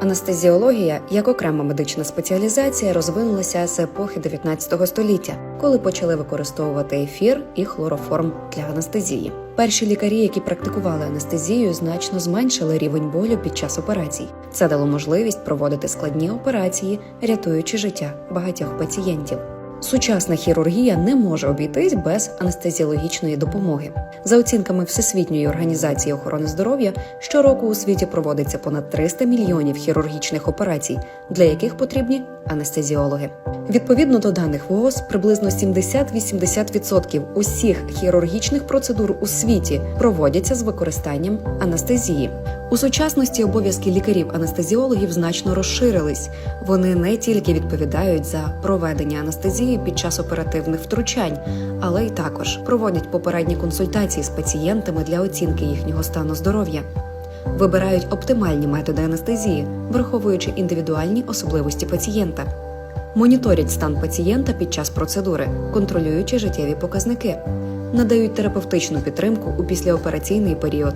Анестезіологія як окрема медична спеціалізація розвинулася з епохи 19 століття, коли почали використовувати ефір і хлороформ для анестезії. Перші лікарі, які практикували анестезію, значно зменшили рівень болю під час операцій. Це дало можливість проводити складні операції, рятуючи життя багатьох пацієнтів. Сучасна хірургія не може обійтись без анестезіологічної допомоги. За оцінками Всесвітньої організації охорони здоров'я, щороку у світі проводиться понад 300 мільйонів хірургічних операцій, для яких потрібні анестезіологи. Відповідно до даних ВООЗ, приблизно 70-80% усіх хірургічних процедур у світі проводяться з використанням анестезії. У сучасності обов'язки лікарів-анестезіологів значно розширились. Вони не тільки відповідають за проведення анестезії під час оперативних втручань, але й також проводять попередні консультації з пацієнтами для оцінки їхнього стану здоров'я. Вибирають оптимальні методи анестезії, враховуючи індивідуальні особливості пацієнта. Моніторять стан пацієнта під час процедури, контролюючи життєві показники, надають терапевтичну підтримку у післяопераційний період.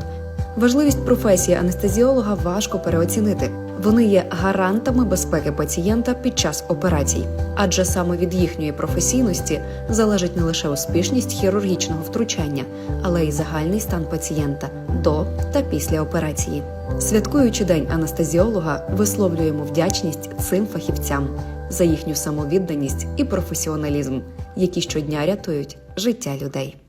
Важливість професії анестезіолога важко переоцінити. Вони є гарантами безпеки пацієнта під час операцій, адже саме від їхньої професійності залежить не лише успішність хірургічного втручання, але й загальний стан пацієнта до та після операції. Святкуючи день анестезіолога, висловлюємо вдячність цим фахівцям за їхню самовідданість і професіоналізм, які щодня рятують життя людей.